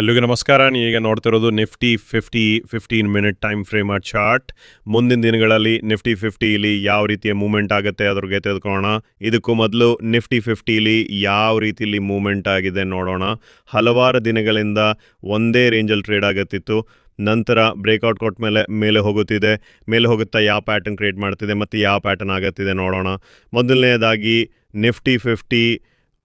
ಎಲ್ರಿಗೂ ನಮಸ್ಕಾರ. ಈಗ ನೋಡ್ತಿರೋದು Nifty fifty fifteen minute time frame chart. ಮುಂದಿನ ದಿನಗಳಲ್ಲಿ ನಿಫ್ಟಿ ಫಿಫ್ಟಿಲಿ ಯಾವ ರೀತಿಯ ಮೂವ್ಮೆಂಟ್ ಆಗುತ್ತೆ ಅದ್ರ ಬಗ್ಗೆ ತಿಳ್ಕೊಳ್ಳೋಣ. ಇದಕ್ಕೂ ಮೊದಲು ನಿಫ್ಟಿ ಫಿಫ್ಟಿಲಿ ಯಾವ ರೀತಿಲಿ ಮೂವ್ಮೆಂಟ್ ಆಗಿದೆ ನೋಡೋಣ. ಹಲವಾರು ದಿನಗಳಿಂದ ಒಂದೇ ರೇಂಜಲ್ಲಿ ಟ್ರೇಡ್ ಆಗುತ್ತಿತ್ತು. ನಂತರ ಬ್ರೇಕ್ಔಟ್ ಕೊಟ್ಟ ಮೇಲೆ ಮೇಲೆ ಹೋಗುತ್ತಿದೆ. ಮೇಲೆ ಹೋಗುತ್ತಾ ಯಾವ ಪ್ಯಾಟರ್ನ್ ಕ್ರಿಯೇಟ್ ಮಾಡ್ತಿದೆ ಮತ್ತು ಯಾವ ಪ್ಯಾಟರ್ನ್ ಆಗುತ್ತಿದೆ ನೋಡೋಣ. ಮೊದಲನೇದಾಗಿ ನಿಫ್ಟಿ ಫಿಫ್ಟಿ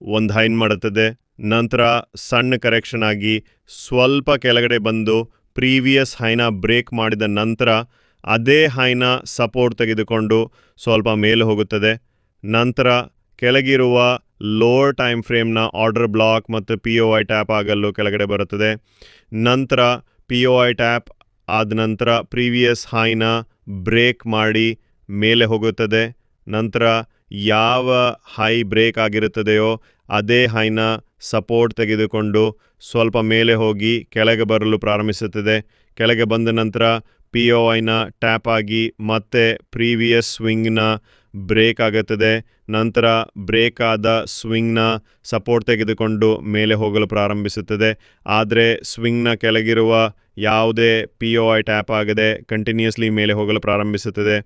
ಒಂದು ಹೈನ್ ಮಾಡುತ್ತದೆ. ನಂತರ ಸಣ್ಣ ಕರೆಕ್ಷನ್ ಆಗಿ ಸ್ವಲ್ಪ ಕೆಳಗಡೆ ಬಂದು ಪ್ರೀವಿಯಸ್ ಹೈನ ಬ್ರೇಕ್ ಮಾಡಿದ ನಂತರ ಅದೇ ಹೈನ ಸಪೋರ್ಟ್ ತೆಗೆದುಕೊಂಡು ಸ್ವಲ್ಪ ಮೇಲೆ ಹೋಗುತ್ತದೆ. ನಂತರ ಕೆಳಗಿರುವ ಲೋವರ್ ಟೈಮ್ ಫ್ರೇಮ್ನ ಆರ್ಡರ್ ಬ್ಲಾಕ್ ಮತ್ತು ಪಿ ಒ ಐ ಟ್ಯಾಪ್ ಆಗಲು ಕೆಳಗಡೆ ಬರುತ್ತದೆ. ನಂತರ ಪಿ ಒ ಐ ಟ್ಯಾಪ್ ಆದ ನಂತರ ಪ್ರೀವಿಯಸ್ ಹೈನ ಬ್ರೇಕ್ ಮಾಡಿ ಮೇಲೆ ಹೋಗುತ್ತದೆ. ನಂತರ ಯಾವ ಹೈ ಬ್ರೇಕ್ ಆಗಿರುತ್ತದೆಯೋ ಅದೇ ಹೈನ ಸಪೋರ್ಟ್ ತೆಗೆದುಕೊಂಡು ಸ್ವಲ್ಪ ಮೇಲೆ ಹೋಗಿ ಕೆಳಗೆ ಬರಲು ಪ್ರಾರಂಭಿಸುತ್ತದೆ. ಕೆಳಗೆ ಬಂದ ನಂತರ ಪಿ ಒ ಐನ ಟ್ಯಾಪ್ ಆಗಿ ಮತ್ತೆ ಪ್ರೀವಿಯಸ್ ಸ್ವಿಂಗ್ನ ಬ್ರೇಕ್ ಆಗುತ್ತದೆ. ನಂತರ ಬ್ರೇಕ್ ಆದ ಸ್ವಿಂಗ್ನ ಸಪೋರ್ಟ್ ತೆಗೆದುಕೊಂಡು ಮೇಲೆ ಹೋಗಲು ಪ್ರಾರಂಭಿಸುತ್ತದೆ. ಆದರೆ ಸ್ವಿಂಗ್ನ ಕೆಳಗಿರುವ ಯಾವುದೇ ಪಿ ಒ ಐ ಟ್ಯಾಪ್ ಆಗದೆ ಕಂಟಿನ್ಯೂಸ್ಲಿ ಮೇಲೆ ಹೋಗಲು ಪ್ರಾರಂಭಿಸುತ್ತದೆ.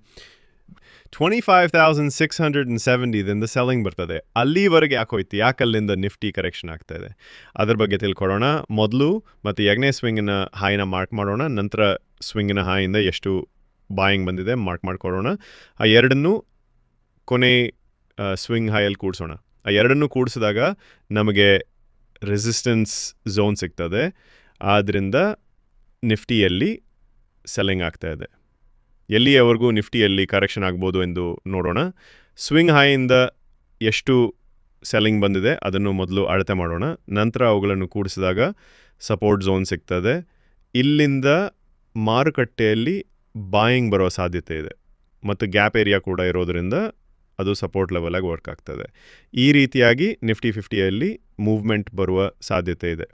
ಟ್ವೆಂಟಿ ಫೈವ್ ಸಿಕ್ಸ್ ಹಂಡ್ರೆಡ್ ಸೆವೆಂಟಿದಿಂದ ಸೆಲ್ಲಿಂಗ್ ಬರ್ತದೆ. ಅಲ್ಲಿವರೆಗೆ ಯಾಕೆ ಹೋಯ್ತು ಯಾಕೆ ಅಲ್ಲಿಂದ ನಿಫ್ಟಿ ಕರೆಕ್ಷನ್ ಆಗ್ತಾ ಇದೆ? ಅದ್ರ ಬಗ್ಗೆ ತಿಳ್ಕೊಡೋಣ. ಮೊದಲು ಮತ್ತು ಎರಡನೇ ಸ್ವಿಂಗಿನ ಹಾಯಿನ ಮಾರ್ಕ್ ಮಾಡೋಣ. ನಂತರ ಸ್ವಿಂಗಿನ ಹಾಯಿಂದ ಎಷ್ಟು ಬಾಯಿಂಗ್ ಬಂದಿದೆ ಮಾರ್ಕ್ ಮಾಡಿಕೊಡೋಣ. ಆ ಎರಡನ್ನೂ ಕೊನೆ ಸ್ವಿಂಗ್ ಹಾಯಲ್ಲಿ ಕೂಡಿಸೋಣ. ಆ ಎರಡನ್ನೂ ಕೂಡಿಸಿದಾಗ ನಮಗೆ ರೆಸಿಸ್ಟೆನ್ಸ್ ಝೋನ್ ಸಿಗ್ತದೆ. ಆದ್ದರಿಂದ ನಿಫ್ಟಿಯಲ್ಲಿ ಸೆಲ್ಲಿಂಗ್ ಆಗ್ತಾ ಇದೆ. ಎಲ್ಲಿಯವರೆಗೂ ನಿಫ್ಟಿಯಲ್ಲಿ ಕರೆಕ್ಷನ್ ಆಗ್ಬೋದು ಎಂದು ನೋಡೋಣ. ಸ್ವಿಂಗ್ ಹೈಯಿಂದ ಎಷ್ಟು ಸೆಲ್ಲಿಂಗ್ ಬಂದಿದೆ ಅದನ್ನು ಮೊದಲು ಅಳತೆ ಮಾಡೋಣ. ನಂತರ ಅವುಗಳನ್ನು ಕೂಡಿಸಿದಾಗ ಸಪೋರ್ಟ್ ಝೋನ್ ಸಿಗ್ತದೆ. ಇಲ್ಲಿಂದ ಮಾರುಕಟ್ಟೆಯಲ್ಲಿ ಬಾಯಿಂಗ್ ಬರೋ ಸಾಧ್ಯತೆ ಇದೆ. ಮತ್ತು ಗ್ಯಾಪ್ ಏರಿಯಾ ಕೂಡ ಇರೋದರಿಂದ ಅದು ಸಪೋರ್ಟ್ ಲೆವೆಲಾಗಿ ವರ್ಕ್ ಆಗ್ತದೆ. ಈ ರೀತಿಯಾಗಿ ನಿಫ್ಟಿ ಫಿಫ್ಟಿಯಲ್ಲಿ ಮೂವ್ಮೆಂಟ್ ಬರುವ ಸಾಧ್ಯತೆ ಇದೆ.